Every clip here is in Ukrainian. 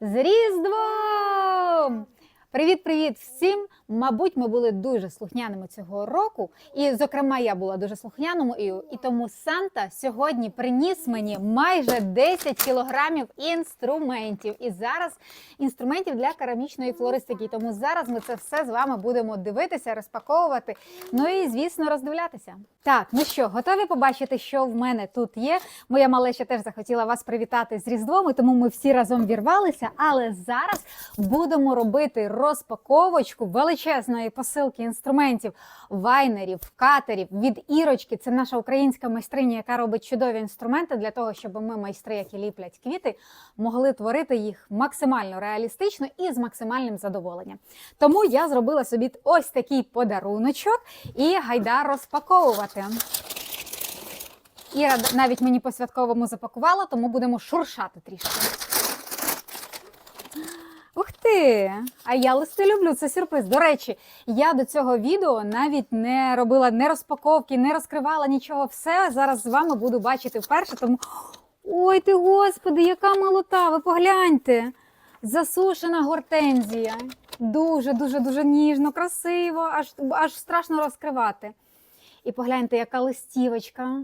З Різдвом! Привіт-привіт всім! Мабуть, ми були дуже слухняними цього року, і, зокрема, я була дуже слухняною, і тому Санта сьогодні приніс мені майже 10 кілограмів інструментів. І зараз інструментів для керамічної флористики. І Тому зараз ми це все з вами будемо дивитися, розпаковувати. Ну і звісно, роздивлятися. Так, ну що, готові побачити, що в мене тут є? Моя малеча теж захотіла вас привітати з Різдвом, і тому ми всі разом вірвалися. Але зараз будемо робити розпаковочку величезної посилки інструментів, вайнерів, катерів від Ірочки. Це наша українська майстриня, яка робить чудові інструменти для того, щоб ми, майстри, які ліплять квіти, могли творити їх максимально реалістично і з максимальним задоволенням. Тому я зробила собі ось такий подаруночок і гайда розпаковувати. Іра навіть мені по святковому запакувала, тому будемо шуршати трішки. Ух ти! А я листи люблю, це сюрприз. До речі, я до цього відео навіть не робила не розпаковки, не розкривала нічого. Все зараз з вами буду бачити вперше. Тому ой ти господи, яка молота! Ви погляньте! Засушена гортензія. Дуже, дуже, дуже ніжно, красиво, аж, аж страшно розкривати. І погляньте, яка листівочка.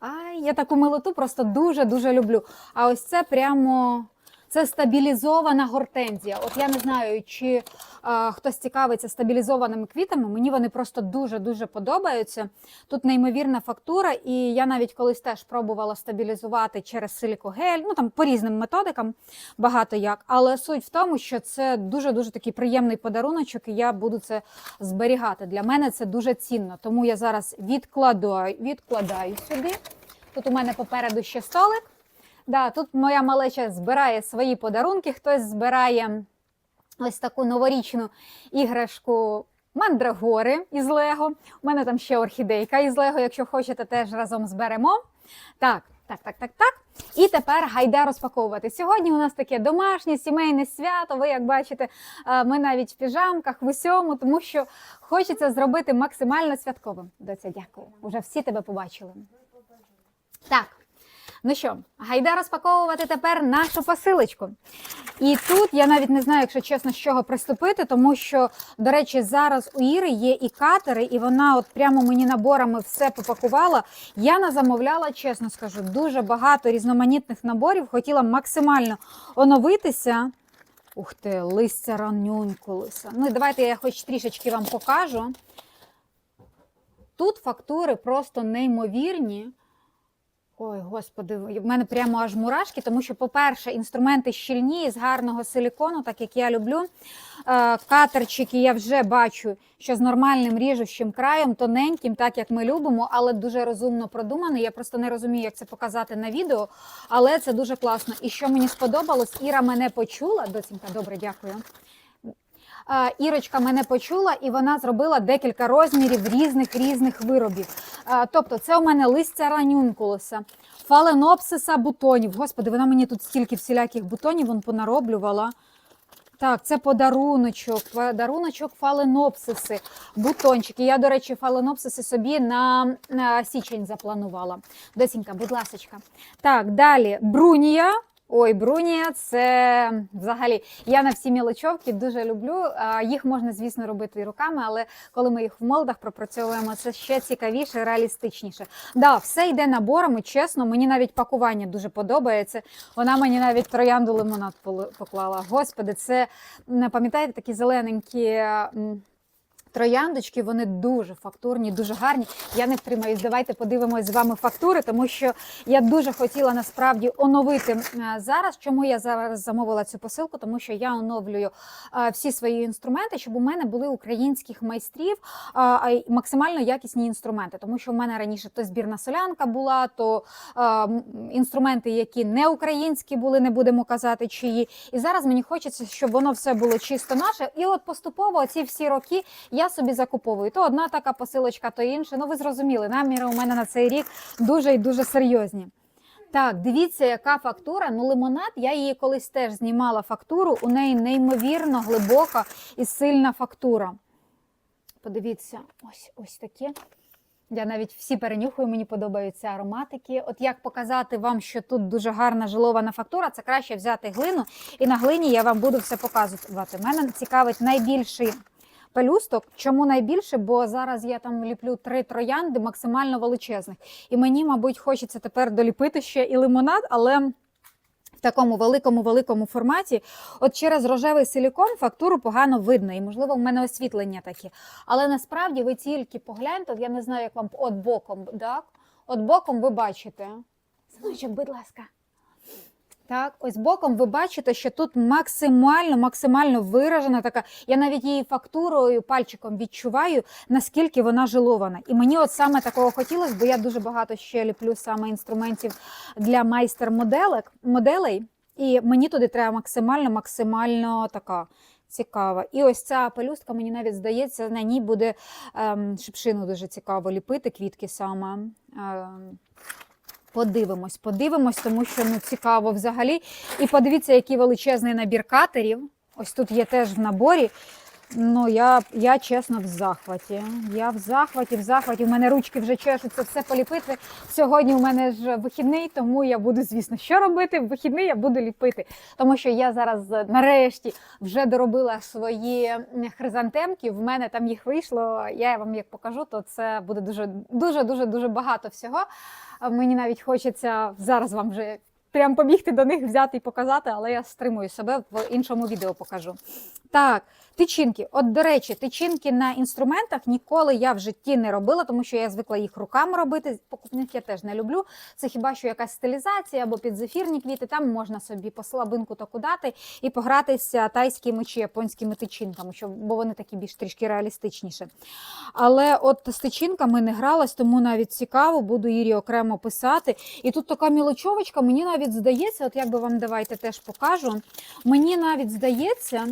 Ай, я таку милоту просто дуже-дуже люблю. А ось це прямо це стабілізована гортензія. От я не знаю, чи а, хтось цікавиться стабілізованими квітами. Мені вони просто дуже-дуже подобаються. Тут неймовірна фактура, і я навіть колись теж пробувала стабілізувати через силікогель, ну там по різним методикам багато як. Але суть в тому, що це дуже-дуже такий приємний подаруночок, і я буду це зберігати. Для мене це дуже цінно. Тому я зараз відкладаю, відкладаю сюди. Тут у мене попереду ще столик. Да, тут моя малеча збирає свої подарунки. Хтось збирає ось таку новорічну іграшку мандрагори із Лего. У мене там ще орхідейка із Лего, якщо хочете, теж разом зберемо. Так, так, так, так, так. І тепер гайда розпаковувати. Сьогодні у нас таке домашнє сімейне свято. Ви як бачите, е, ми навіть в піжамках, в усьому, тому що хочеться зробити максимально святковим. Доця, дякую. Уже всі тебе побачили. Так. Ну що, гайда розпаковувати тепер нашу посилочку. І тут я навіть не знаю, якщо чесно, з чого приступити, тому що, до речі, зараз у Іри є і катери, і вона от прямо мені наборами все попакувала. Я назамовляла, чесно скажу, дуже багато різноманітних наборів. Хотіла максимально оновитися. Ух ти, листя ранюнькулися. Ну, давайте я хоч трішечки вам покажу. Тут фактури просто неймовірні. Ой, господи, в мене прямо аж мурашки, тому що, по-перше, інструменти щільні з гарного силікону, так як я люблю. Е, Катерчики я вже бачу, що з нормальним ріжущим краєм, тоненьким, так як ми любимо, але дуже розумно продуманий. Я просто не розумію, як це показати на відео, але це дуже класно. І що мені сподобалось, Іра мене почула. Доцінька, добре, дякую. Ірочка мене почула, і вона зробила декілька розмірів різних різних виробів. Тобто, це у мене листя ранюнкулуса, фаленопсиса бутонів. Господи, вона мені тут стільки всіляких бутонів вон понароблювала. Так, це подаруночок, подаруночок фаленопсиси, бутончики. Я, до речі, фаленопсиси собі на, на січень запланувала. Досінька, будь ласочка. Так, далі брунія. Ой, брунія, це взагалі я на всі мілочовки дуже люблю. Їх можна, звісно, робити і руками, але коли ми їх в молдах пропрацьовуємо, це ще цікавіше, реалістичніше. Да, все йде наборами, чесно, мені навіть пакування дуже подобається. Вона мені навіть троянду лимонад поклала. Господи, це пам'ятаєте такі зелененькі. Трояндочки, вони дуже фактурні, дуже гарні. Я не втримаюсь. Давайте подивимось з вами фактури, тому що я дуже хотіла насправді оновити е, зараз. Чому я зараз замовила цю посилку? Тому що я оновлюю е, всі свої інструменти, щоб у мене були українських майстрів е, максимально якісні інструменти. Тому що в мене раніше то збірна солянка була, то інструменти, які не українські були, не будемо казати чиї. І зараз мені хочеться, щоб воно все було чисто наше. І от поступово ці всі роки я собі закуповую. То одна така посилочка, то інша. Ну ви зрозуміли, наміри у мене на цей рік дуже і дуже серйозні. Так, дивіться, яка фактура. Ну, лимонад, я її колись теж знімала фактуру. У неї неймовірно глибока і сильна фактура. Подивіться, ось ось таке. Я навіть всі перенюхую, мені подобаються ароматики. От як показати вам, що тут дуже гарна жилована фактура, це краще взяти глину, і на глині я вам буду все показувати. Мене цікавить найбільший пелюсток. Чому найбільше? Бо зараз я там ліплю три троянди максимально величезних. І мені, мабуть, хочеться тепер доліпити ще і лимонад, але в такому великому великому форматі. От через рожевий силікон фактуру погано видно, і можливо в мене освітлення таке. Але насправді ви тільки погляньте, я не знаю, як вам от боком, так? От боком ви бачите. Синочок, будь ласка. Так, ось боком ви бачите, що тут максимально, максимально виражена така. Я навіть її фактурою пальчиком відчуваю, наскільки вона жилована. І мені от саме такого хотілося, бо я дуже багато ще ліплю саме інструментів для майстер-моделек моделей. І мені туди треба максимально, максимально така цікава. І ось ця пелюстка, мені навіть здається, на ній буде ем, шипшину дуже цікаво ліпити, квітки саме. Ем, Подивимось, подивимось, тому що ну цікаво взагалі. І подивіться, який величезний набір катерів. Ось тут є теж в наборі. Ну, я, я чесно в захваті. Я в захваті, в захваті. У мене ручки вже чешуться все поліпити. Сьогодні у мене ж вихідний, тому я буду, звісно, що робити. В вихідний я буду ліпити. Тому що я зараз нарешті вже доробила свої хризантемки. В мене там їх вийшло. Я вам як покажу, то це буде дуже дуже дуже дуже багато всього. Мені навіть хочеться зараз вам вже прям побігти до них, взяти і показати, але я стримую себе в іншому відео покажу. Так, тичинки. От, до речі, тичинки на інструментах ніколи я в житті не робила, тому що я звикла їх руками робити. Покупних я теж не люблю. Це хіба що якась стилізація або підзефірні квіти. Там можна собі по слабинку таку дати і погратися тайськими чи японськими тичинками, щоб, бо вони такі більш трішки реалістичніші. Але от з тичинками не гралась, тому навіть цікаво, буду Ірі окремо писати. І тут така мілочовочка, мені навіть здається, от як би вам давайте теж покажу. Мені навіть здається,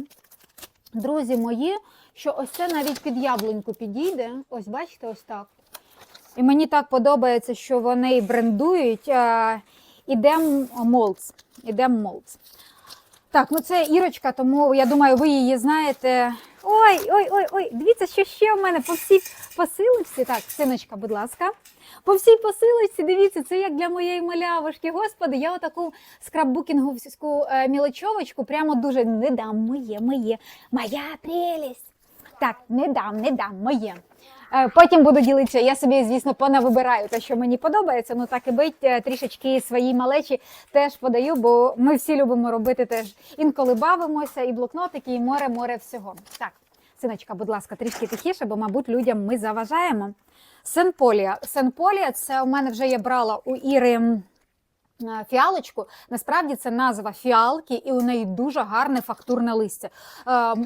друзі мої, що ось це навіть під яблуньку підійде. Ось бачите, ось так. І мені так подобається, що вони брендують. Ідем Молдс. Ідем Молдс. Так, ну це Ірочка, тому я думаю, ви її знаєте. Ой, ой, ой, ой, дивіться, що ще в мене по всій посилочці. Так, синочка, будь ласка. По всій посилочці, дивіться, це як для моєї малявушки. Господи, я отаку скраббукінговську е, мілочовочку прямо дуже не дам моє, моє, моя прелість. Так, не дам, не дам, моє. Е, Потім буду ділитися. Я собі, звісно, понавибираю те, що мені подобається. Ну так і бить е, трішечки свої малечі теж подаю, бо ми всі любимо робити теж інколи бавимося, і блокнотики, і море, море всього. Так, синочка, будь ласка, трішки тихіше, бо, мабуть, людям ми заважаємо. Сенполія. Сенполія це у мене вже я брала у Іри. е, Фіалочку, насправді це назва фіалки, і у неї дуже гарне фактурне листя. Е, е,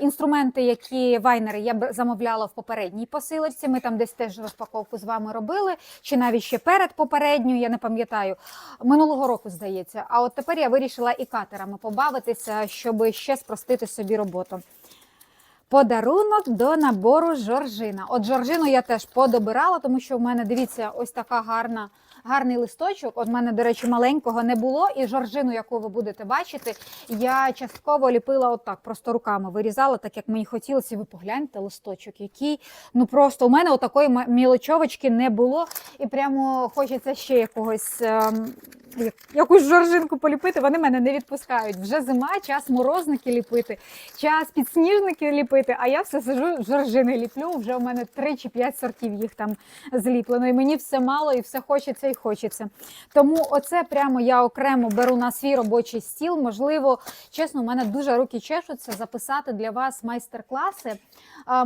інструменти, які вайнери я б- замовляла в попередній посилочці. Ми там десь теж розпаковку з вами робили, чи навіть ще перед попередньою, я не пам'ятаю. Минулого року, здається. А от тепер я вирішила і катерами побавитися, щоб ще спростити собі роботу. Подарунок до набору Жоржина. От Жоржину я теж подобирала, тому що в мене, дивіться, ось така гарна, гарний листочок. От мене, до речі, маленького не було. І Жоржину, яку ви будете бачити, я частково ліпила отак, просто руками вирізала, так як мені хотілося. Ви погляньте листочок, який ну просто у мене отакої мілочовочки не було. І прямо хочеться ще якогось. ем, Якусь жоржинку поліпити, вони мене не відпускають. Вже зима, час морозники ліпити, час підсніжники ліпити, а я все сижу, жоржини ліплю. Вже у мене 3 чи 5 сортів їх там зліплено. І мені все мало, і все хочеться і хочеться. Тому оце прямо я окремо беру на свій робочий стіл. Можливо, чесно, у мене дуже руки чешуться записати для вас майстер-класи.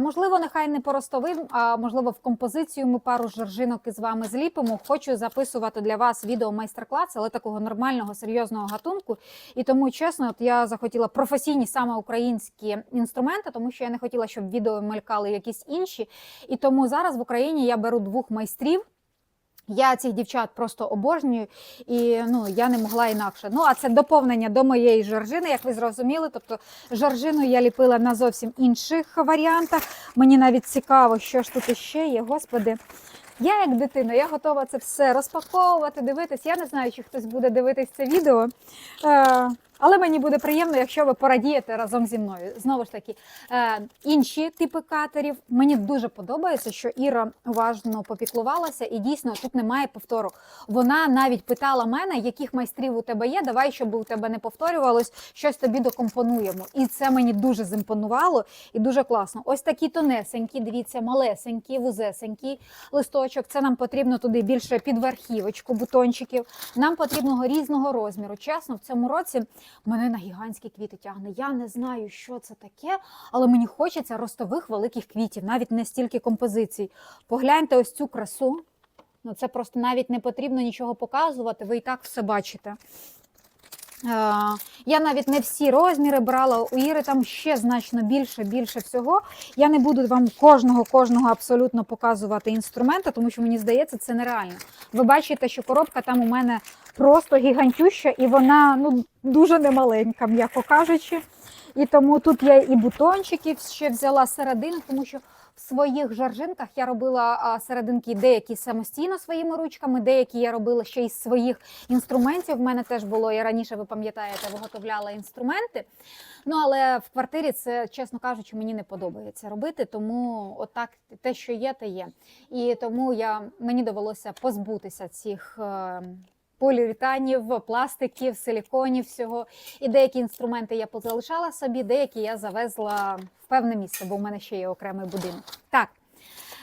Можливо, нехай не по ростовим, а можливо, в композицію ми пару жоржинок із вами зліпимо. Хочу записувати для вас відео майстер-клас, але такого нормального серйозного гатунку. І тому, чесно, от я захотіла професійні саме українські інструменти, тому що я не хотіла, щоб відео мелькали якісь інші. І тому зараз в Україні я беру двох майстрів. Я цих дівчат просто обожнюю, і ну я не могла інакше. Ну а це доповнення до моєї жоржини, як ви зрозуміли. Тобто жоржину я ліпила на зовсім інших варіантах. Мені навіть цікаво, що ж тут іще є. Господи, я як дитина, я готова це все розпаковувати, дивитись. Я не знаю, чи хтось буде дивитись це відео. Е, Але мені буде приємно, якщо ви порадієте разом зі мною. Знову ж таки, е, інші типи катерів. Мені дуже подобається, що Іра уважно попіклувалася, і дійсно тут немає повтору. Вона навіть питала мене, яких майстрів у тебе є. Давай, щоб у тебе не повторювалось, щось тобі докомпонуємо. І це мені дуже зімпонувало і дуже класно. Ось такі тонесенькі, дивіться, малесенькі, вузесенькі листочок. Це нам потрібно туди більше під верхівочку бутончиків. Нам потрібного різного розміру. Чесно, в цьому році мене на гігантські квіти тягне. Я не знаю, що це таке, але мені хочеться ростових великих квітів, навіть не стільки композицій. Погляньте ось цю красу. Ну, це просто навіть не потрібно нічого показувати, ви і так все бачите. Е, Я навіть не всі розміри брала, у Іри там ще значно більше, більше всього. Я не буду вам кожного, кожного абсолютно показувати інструмента, тому що мені здається, це нереально. Ви бачите, що коробка там у мене просто гігантюща, і вона ну, дуже немаленька, м'яко кажучи. І тому тут я і бутончики ще взяла середину, тому що в своїх жаржинках я робила серединки деякі самостійно своїми ручками, деякі я робила ще із своїх інструментів. В мене теж було, я раніше, ви пам'ятаєте, виготовляла інструменти. Ну, але в квартирі це, чесно кажучи, мені не подобається робити, тому отак те, що є, те є. І тому я, мені довелося позбутися цих. Поліуретанів, пластиків, силіконів, всього. І деякі інструменти я позалишала собі, деякі я завезла в певне місце, бо в мене ще є окремий будинок. Так,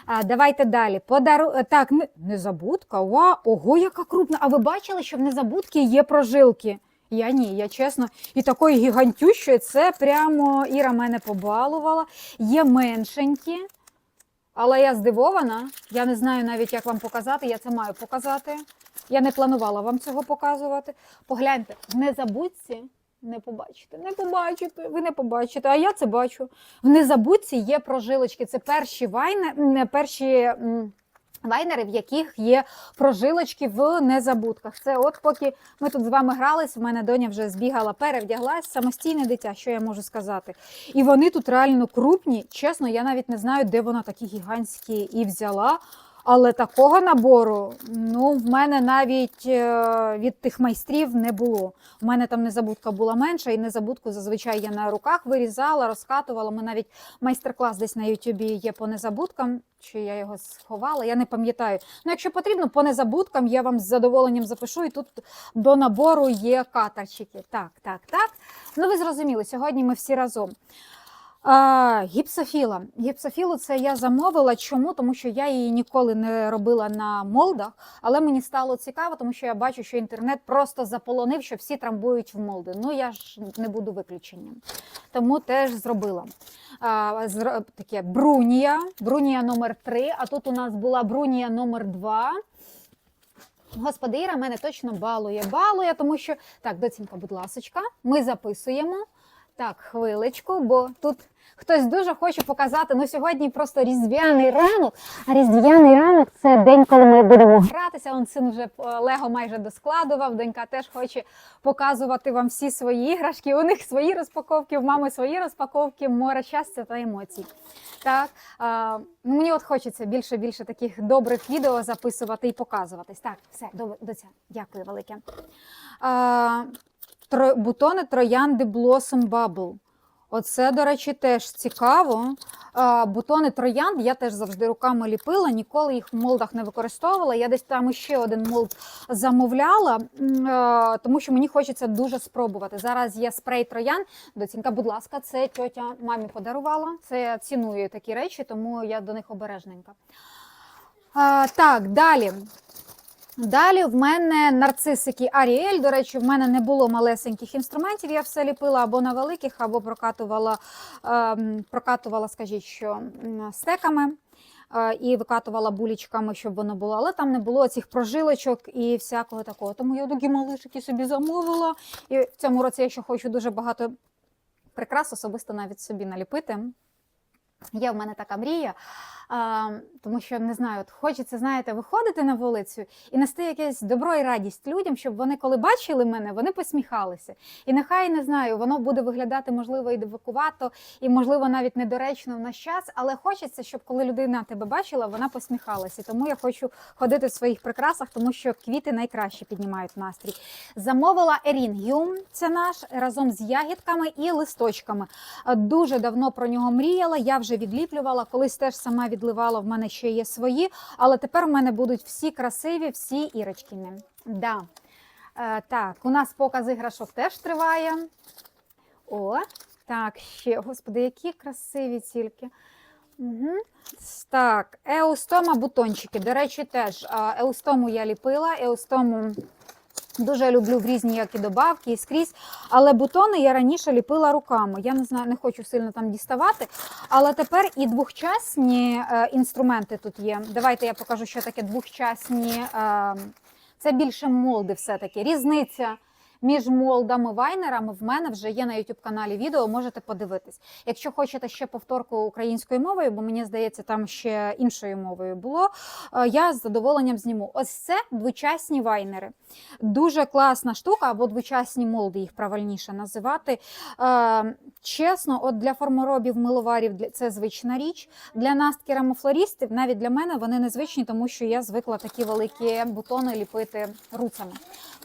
а, давайте далі. Подару... е, Так, не... незабудка. Ва, ого, яка крупна. А ви бачили, що в незабудки є прожилки? Я ні, я чесно. І такої гігантющої це прямо Іра мене побалувала. Є меншенькі. Але я здивована. Я не знаю навіть, як вам показати. Я це маю показати. Я не планувала вам цього показувати. Погляньте, в незабудці не побачите, не побачите, ви не побачите, а я це бачу. В незабудці є прожилочки. Це перші вайни, перші. Вайнери, в яких є прожилочки в незабудках. Це от поки ми тут з вами грались, в мене доня вже збігала, перевдяглась, самостійне дитя, що я можу сказати. І вони тут реально крупні. Чесно, я навіть не знаю, де вона такі гігантські і взяла. Але такого набору, ну, в мене навіть е, від тих майстрів не було. У мене там незабудка була менша, і незабудку зазвичай я на руках вирізала, розкатувала. Ми навіть майстер-клас десь на Ютубі є по незабудкам, чи я його сховала, я не пам'ятаю. Ну, якщо потрібно, по незабудкам я вам з задоволенням запишу, і тут до набору є катарчики. Так, так, так. Ну, ви зрозуміли, сьогодні ми всі разом. Гіпсофіла. Гіпсофілу це я замовила. Чому? Тому що я її ніколи не робила на молдах, але мені стало цікаво, тому що я бачу, що інтернет просто заполонив, що всі трамбують в молди. Ну я ж не буду виключенням. Тому теж зробила. А, зр- таке брунія, брунія номер 3 а тут у нас була брунія номер 2 Господи, Іра мене точно балує, балує, тому що так, доцінка, будь ласочка, ми записуємо. Так, хвилечку, бо тут хтось дуже хоче показати. Ну сьогодні просто різдвяний ранок. А різдвяний ранок це день, коли ми будемо гратися. Он син вже е, Лего майже доскладував. Донька теж хоче показувати вам всі свої іграшки. У них свої розпаковки, в мами свої розпаковки, море щастя та емоцій. Так, а, мені от хочеться більше більше таких добрих відео записувати і показуватись. Так, все, добре, доця, дякую велике. А, тро, бутони троянди Blossom Bubble. Оце, до речі, теж цікаво. Бутони троянд я теж завжди руками ліпила, ніколи їх в молдах не використовувала. Я десь там ще один молд замовляла, тому що мені хочеться дуже спробувати. Зараз є спрей троян. Доцінка, будь ласка, це тьотя мамі подарувала. Це я ціную такі речі, тому я до них обережненька. Так, далі. Далі в мене нарцисики Аріель. До речі, в мене не було малесеньких інструментів. Я все ліпила або на великих, або прокатувала, ем, прокатувала скажіть, що стеками. е, І викатувала булічками, щоб воно було, але там не було цих прожилочок і всякого такого. Тому я такі малишики собі замовила. І в цьому році я ще хочу дуже багато прикрас, особисто навіть собі наліпити. Є в мене така мрія. А, тому що не знаю, от хочеться, знаєте, виходити на вулицю і нести якесь добро і радість людям, щоб вони, коли бачили мене, вони посміхалися. І нехай не знаю, воно буде виглядати можливо і дивакувато, і можливо навіть недоречно в наш час, але хочеться, щоб коли людина тебе бачила, вона посміхалася. Тому я хочу ходити в своїх прикрасах, тому що квіти найкраще піднімають настрій. Замовила Ерінгіум, це наш разом з ягідками і листочками. Дуже давно про нього мріяла. Я вже відліплювала, колись теж сама відливала. В мене ще є свої, але тепер в мене будуть всі красиві, всі ірочкіни. Да. Е, так, у нас показ іграшок теж триває. О, так, ще, господи, які красиві тільки. Угу. Так, еустома бутончики. До речі, теж еустому я ліпила. Еустому дуже люблю в різні які добавки і скрізь. Але бутони я раніше ліпила руками. Я не знаю, не хочу сильно там діставати. Але тепер і двохчасні е, інструменти тут є. Давайте я покажу, що таке двохчасні. Е, це більше молди, все-таки. Різниця між молдами вайнерами в мене вже є на youtube каналі відео, можете подивитись. Якщо хочете ще повторку українською мовою, бо мені здається, там ще іншою мовою було. е, Я з задоволенням зніму. Ось це двочасні вайнери. Дуже класна штука, або двочасні молди, їх правильніше називати. Е, Чесно, от для форморобів, миловарів це звична річ. Для нас, керамофлористів, навіть для мене вони незвичні, тому що я звикла такі великі бутони ліпити руцями.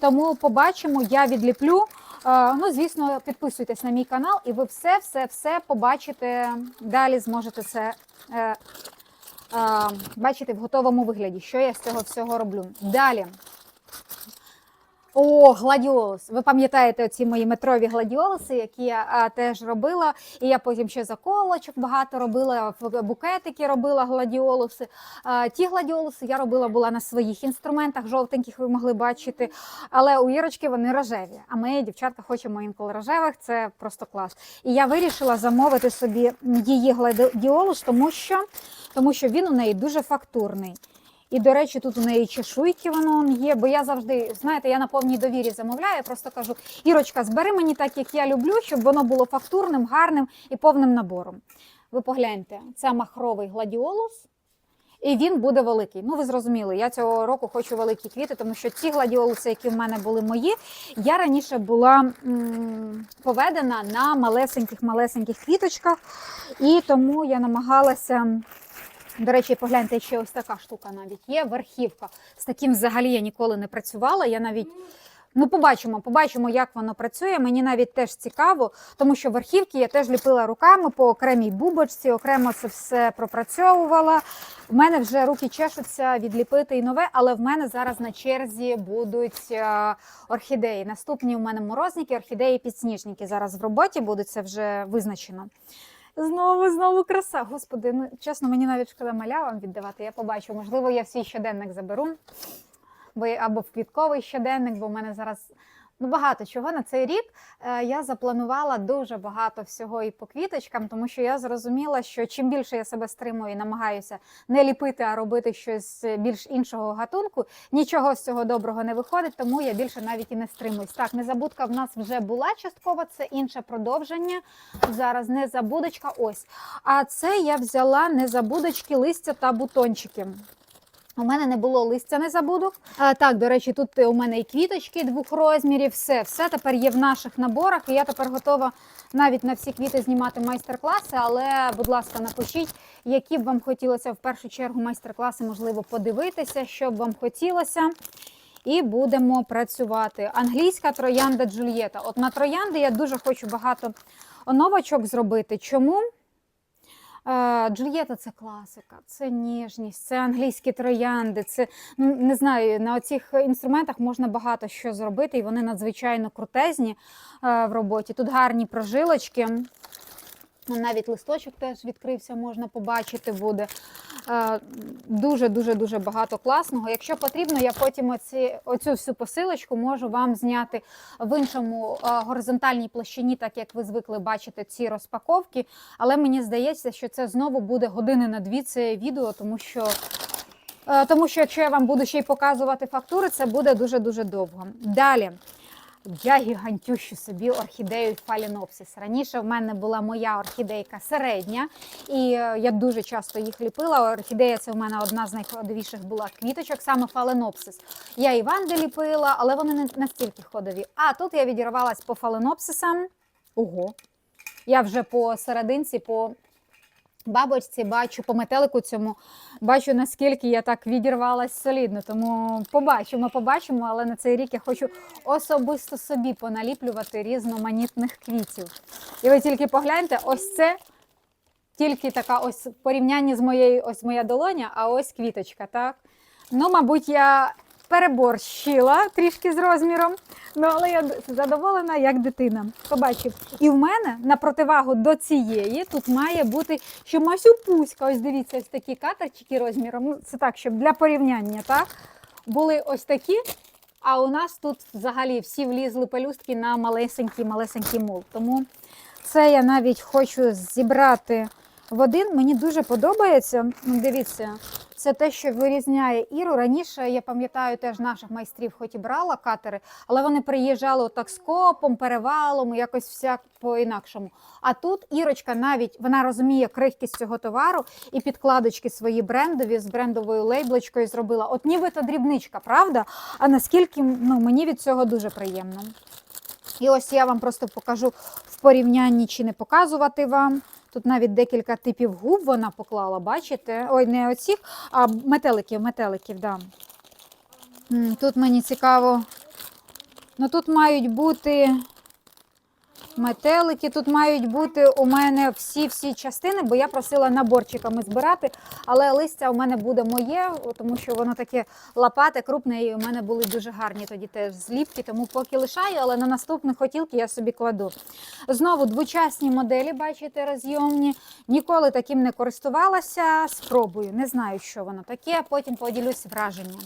Тому побачимо, я відліплю. Е, Ну, звісно, підписуйтесь на мій канал, і ви все, все, все побачите. Далі зможете це е, е, бачити в готовому вигляді, що я з цього всього роблю. Далі. О, гладіолус. Ви пам'ятаєте ці мої метрові гладіолуси, які я а, теж робила. І я потім ще заколочок багато робила, букетики робила гладіолуси. А, ті гладіолуси я робила була на своїх інструментах, жовтеньких ви могли бачити. Але у Ірочки вони рожеві. А ми, дівчатка, хочемо інколи рожевих, це просто клас. І я вирішила замовити собі її гладіолус, тому що, тому що він у неї дуже фактурний. І, до речі, тут у неї чешуйки воно є, бо я завжди, знаєте, я на повній довірі замовляю, я просто кажу, Ірочка, збери мені так, як я люблю, щоб воно було фактурним, гарним і повним набором. Ви погляньте, це махровий гладіолус, і він буде великий. Ну, ви зрозуміли, я цього року хочу великі квіти, тому що ті гладіолуси, які в мене були мої, я раніше була м, поведена на малесеньких-малесеньких квіточках, і тому я намагалася. До речі, погляньте, ще ось така штука навіть є. Верхівка. З таким взагалі я ніколи не працювала. Я навіть ну побачимо, побачимо, як воно працює. Мені навіть теж цікаво, тому що верхівки я теж ліпила руками по окремій бубочці, окремо це все пропрацьовувала. У мене вже руки чешуться відліпити і нове, але в мене зараз на черзі будуть е, орхідеї. Наступні у мене морозники, орхідеї, підсніжники. Зараз в роботі будуть це вже визначено. Знову, знову краса. Господи, ну чесно, мені навіть шкода малявам віддавати. Я побачу. Можливо, я свій щоденник заберу, бо або в квітковий щоденник, бо в мене зараз ну, багато чого на цей рік. Е, я запланувала дуже багато всього і по квіточкам, тому що я зрозуміла, що чим більше я себе стримую і намагаюся не ліпити, а робити щось більш іншого гатунку, нічого з цього доброго не виходить, тому я більше навіть і не стримуюсь. Так, незабудка в нас вже була частково, це інше продовження. Зараз незабудочка. Ось. А це я взяла незабудочки, листя та бутончики. У мене не було листя незабудок. А, так, до речі, тут у мене і квіточки двох розмірів. Все, все тепер є в наших наборах. І я тепер готова навіть на всі квіти знімати майстер-класи. Але, будь ласка, напишіть, які б вам хотілося в першу чергу майстер-класи, можливо, подивитися, що б вам хотілося. І будемо працювати. Англійська троянда Джульєта. От на троянди я дуже хочу багато оновочок зробити. Чому? Джульєта це класика, це ніжність, це англійські троянди. Це ну не знаю, на оцих інструментах можна багато що зробити, і вони надзвичайно крутезні в роботі. Тут гарні прожилочки. Навіть листочок теж відкрився, можна побачити буде. Е, Дуже дуже дуже багато класного. Якщо потрібно, я потім оці, оцю всю посилочку можу вам зняти в іншому е, горизонтальній площині, так як ви звикли бачити ці розпаковки. Але мені здається, що це знову буде години на дві це відео, тому що. е, Тому що якщо я вам буду ще й показувати фактури, це буде дуже дуже довго. Далі Я гігантющу собі орхідею фалінопсис. Раніше в мене була моя орхідейка середня, і е, я дуже часто їх ліпила. Орхідея це в мене одна з найходовіших була квіточок, саме фаленопсис. Я і ванди ліпила, але вони не настільки ходові. А тут я відірвалась по фаленопсисам. Ого. Я вже по серединці, по бабочці бачу, по метелику цьому бачу, наскільки я так відірвалась солідно. Тому побачимо, побачимо, але на цей рік я хочу особисто собі поналіплювати різноманітних квітів. І ви тільки погляньте, ось це тільки така ось в порівнянні з моєю, ось моя долоня, а ось квіточка, так? Ну, мабуть, я переборщила трішки з розміром, ну але я задоволена як дитина. Побачив. І в мене на противагу до цієї тут має бути що масюпуська. Ось дивіться, ось такі катерчики розміром. Ну, це так, щоб для порівняння, так? Були ось такі. А у нас тут взагалі всі влізли пелюстки на малесенький малесенький мул. Тому це я навіть хочу зібрати в один. Мені дуже подобається. Дивіться, це те, що вирізняє Іру. Раніше я пам'ятаю теж наших майстрів, хоч і брала катери, але вони приїжджали отак скопом, перевалом, якось всяк по-інакшому. А тут Ірочка навіть вона розуміє крихкість цього товару і підкладочки свої брендові з брендовою лейблочкою зробила. От нібито дрібничка, правда? А наскільки ну, мені від цього дуже приємно. І ось я вам просто покажу в порівнянні, чи не показувати вам. Тут навіть декілька типів губ вона поклала, бачите? Ой, не оцих, а метеликів, метеликів, да. Тут мені цікаво. Ну тут мають бути метелики, тут мають бути у мене всі-всі частини, бо я просила наборчиками збирати, але листя у мене буде моє, тому що воно таке лопате, крупне, і у мене були дуже гарні тоді теж зліпки, тому поки лишаю, але на наступні хотілки я собі кладу. Знову двочасні моделі, бачите, розйомні. Ніколи таким не користувалася. Спробую. Не знаю, що воно таке, потім поділюсь враженнями.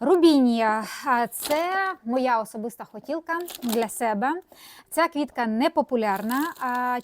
Рубінія це моя особиста хотілка для себе. Ця квітка не популярна.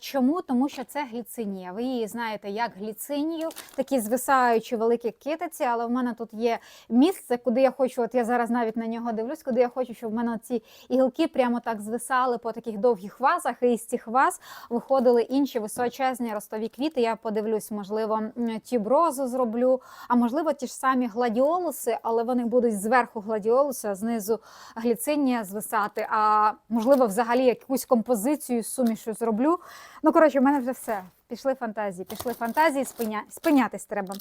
Чому? Тому що це гліцинія. Ви її знаєте як гліцинію, такі звисаючі великі китиці, але в мене тут є місце, куди я хочу. От я зараз навіть на нього дивлюсь, куди я хочу, щоб в мене ці іголки прямо так звисали по таких довгих вазах, і з цих ваз виходили інші височезні ростові квіти. Я подивлюсь, можливо, м, тюброзу зроблю, а можливо, ті ж самі гладіолуси, але вони будуть зверху гладіолуса, знизу гліцинія звисати. А можливо, взагалі якусь композицію з сумішу зроблю. Ну, коротше, в мене вже все. Пішли фантазії, пішли фантазії, спиня... спинятись треба.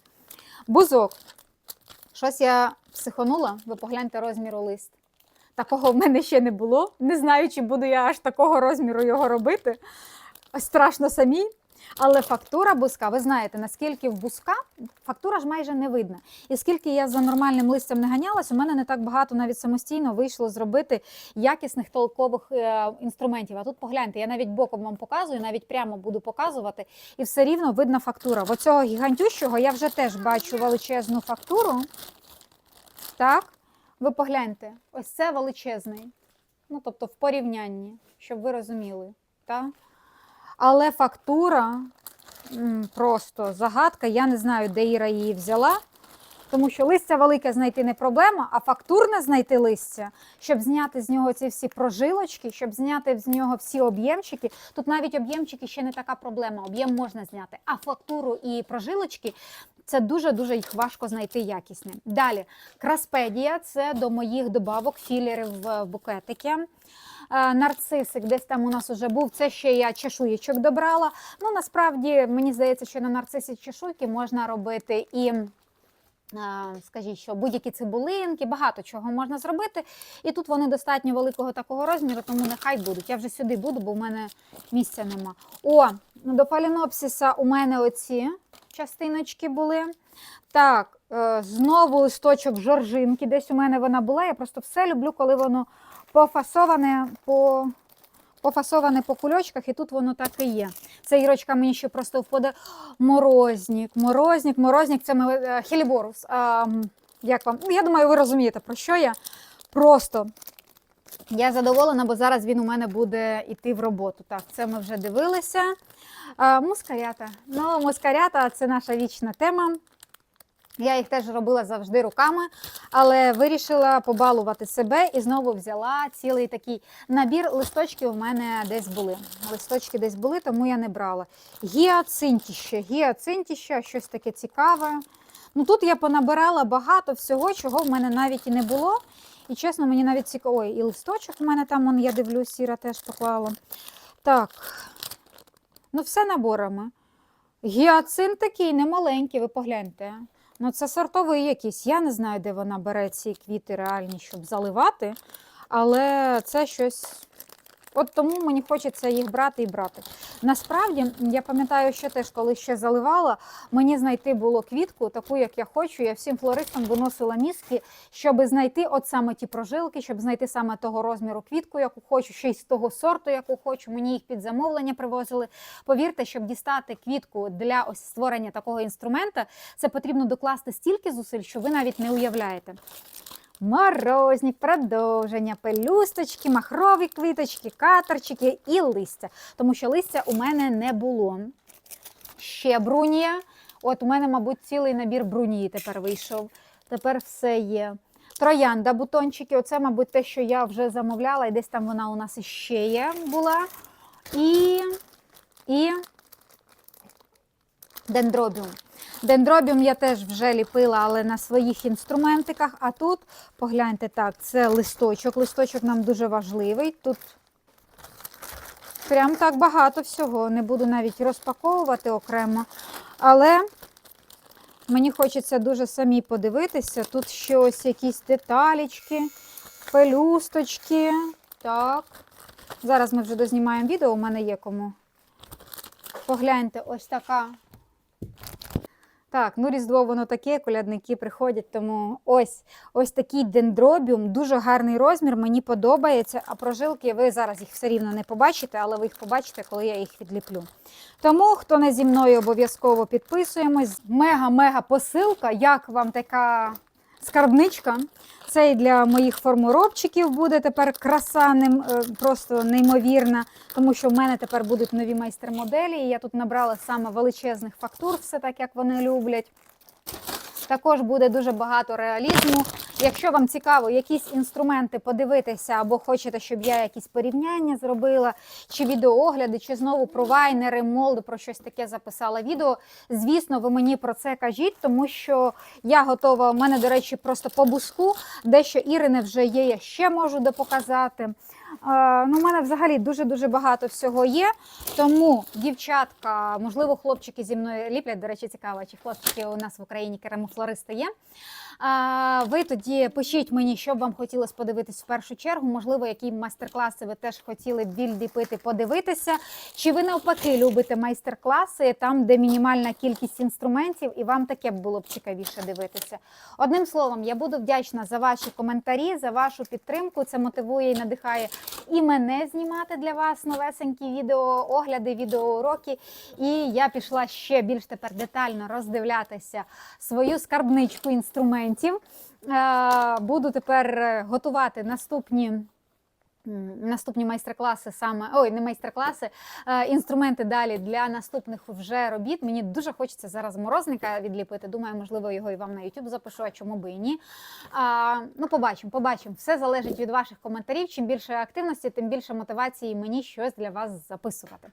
Бузок. Щось я психонула, ви погляньте розміру лист. Такого в мене ще не було. Не знаю, чи буду я аж такого розміру його робити. Страшно самій. Але фактура бузка, ви знаєте, наскільки в бузка фактура ж майже не видна. І скільки я за нормальним листям не ганялась, у мене не так багато навіть самостійно вийшло зробити якісних толкових е, інструментів. А тут погляньте, я навіть боком вам показую, навіть прямо буду показувати, і все рівно видна фактура. В оцього гігантющого я вже теж бачу величезну фактуру. Так, ви погляньте, ось це величезний. Ну, тобто, в порівнянні, щоб ви розуміли. Так? Але фактура просто загадка. Я не знаю, де Іра її взяла. Тому що листя велике знайти не проблема, а фактурне знайти листя, щоб зняти з нього ці всі прожилочки, щоб зняти з нього всі об'ємчики. Тут навіть об'ємчики ще не така проблема. Об'єм можна зняти. А фактуру і прожилочки це дуже-дуже їх важко знайти якісне. Далі, краспедія це до моїх добавок, філерів в букетики. Е, Нарцисик десь там у нас уже був. Це ще я чешуєчок добрала. Ну насправді мені здається, що на нарцисі чешуйки можна робити і. Скажіть, що будь-які цибулинки, багато чого можна зробити. І тут вони достатньо великого такого розміру, тому нехай будуть. Я вже сюди буду, бо в мене місця нема. О, ну, до фалінопсиса у мене оці частиночки були. Так, е, знову листочок жоржинки. Десь у мене вона була. Я просто все люблю, коли воно пофасоване по. Пофасоване по кульочках, і тут воно так і є. Це Ірочка мені ще просто впаде. Морознік, морознік, морознік це ми- е, хеліборус. А, як вам? Ну, Я думаю, ви розумієте, про що я. Просто я задоволена, бо зараз він у мене буде йти в роботу. Так, це ми вже дивилися. А, мускарята. Ну, мускарята це наша вічна тема. Я їх теж робила завжди руками, але вирішила побалувати себе і знову взяла цілий такий набір. Листочки у мене десь були. Листочки десь були, тому я не брала. Гіацинтіще, гіацинтіще, щось таке цікаве. Ну тут я понабирала багато всього, чого в мене навіть і не було. І чесно, мені навіть цікаво. Ой, і листочок у мене там, вон, я дивлюсь, сіра теж поклала. Так, ну все наборами. Гіацин такий немаленький, ви погляньте. Ну, це сортовий якийсь. Я не знаю, де вона бере ці квіти реальні, щоб заливати. Але це щось. От тому мені хочеться їх брати і брати. Насправді, я пам'ятаю, що теж, коли ще заливала, мені знайти було квітку, таку, як я хочу. Я всім флористам виносила мізки, щоб знайти от саме ті прожилки, щоб знайти саме того розміру квітку, яку хочу, ще й з того сорту, яку хочу. Мені їх під замовлення привозили. Повірте, щоб дістати квітку для ось створення такого інструмента, це потрібно докласти стільки зусиль, що ви навіть не уявляєте. Морозник, продовження, пелюсточки, махрові квіточки, каторчики і листя. Тому що листя у мене не було. Ще брунія. От у мене, мабуть, цілий набір брунії тепер вийшов. Тепер все є. Троянда, бутончики. Оце, мабуть, те, що я вже замовляла, і десь там вона у нас іще є була. І, і дендробіум. Дендробіум я теж вже ліпила, але на своїх інструментиках. А тут, погляньте так, це листочок. Листочок нам дуже важливий. Тут прям так багато всього. Не буду навіть розпаковувати окремо. Але мені хочеться дуже самі подивитися. Тут ще ось якісь деталічки, пелюсточки. Так. Зараз ми вже дознімаємо відео, у мене є кому. Погляньте, ось така. Так, ну Різдво воно таке, колядники приходять, тому ось ось такий дендробіум, дуже гарний розмір, мені подобається. А прожилки ви зараз їх все рівно не побачите, але ви їх побачите, коли я їх відліплю. Тому, хто не зі мною, обов'язково підписуємось. Мега-мега посилка, як вам така скарбничка. Це і для моїх форморобчиків буде тепер краса ним, е, просто неймовірна, тому що в мене тепер будуть нові майстер-моделі. І я тут набрала саме величезних фактур, все так, як вони люблять. Також буде дуже багато реалізму. Якщо вам цікаво якісь інструменти подивитися, або хочете, щоб я якісь порівняння зробила, чи відеоогляди, чи знову про вайнери, молди, про щось таке записала відео. Звісно, ви мені про це кажіть, тому що я готова. У мене, до речі, просто по буску, дещо Ірини вже є, я ще можу допоказати. Е, ну, У мене взагалі дуже-дуже багато всього є. Тому, дівчатка, можливо, хлопчики зі мною ліплять. До речі, цікаво, чи хлопчики у нас в Україні керамофлористи є. Ви тоді пишіть мені, що б вам хотілося подивитись в першу чергу. Можливо, які майстер-класи ви теж хотіли б відліпити, подивитися. Чи ви навпаки любите майстер-класи, там, де мінімальна кількість інструментів, і вам таке було б цікавіше дивитися. Одним словом, я буду вдячна за ваші коментарі, за вашу підтримку. Це мотивує і надихає і мене знімати для вас новесенькі відео, огляди, відеоуроки. І я пішла ще більш тепер детально роздивлятися свою скарбничку інструментів. Е, Буду тепер готувати наступні. Наступні майстер-класи саме ой, не майстер-класи, е, інструменти далі для наступних вже робіт. Мені дуже хочеться зараз морозника відліпити. Думаю, можливо, його і вам на YouTube запишу, а чому би і ні. А, ну, побачимо, побачимо. Все залежить від ваших коментарів. Чим більше активності, тим більше мотивації мені щось для вас записувати.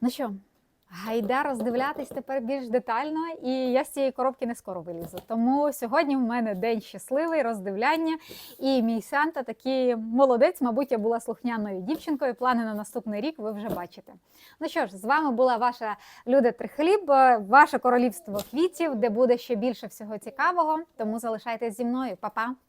Ну що, гайда роздивлятись тепер більш детально, і я з цієї коробки не скоро вилізу. Тому сьогодні в мене день щасливий, роздивляння. І мій Санта такий молодець, мабуть, я була слухняною дівчинкою. Плани на наступний рік ви вже бачите. Ну що ж, з вами була ваша Люда Трихліб, ваше королівство квітів, де буде ще більше всього цікавого. Тому залишайтесь зі мною, Па-па!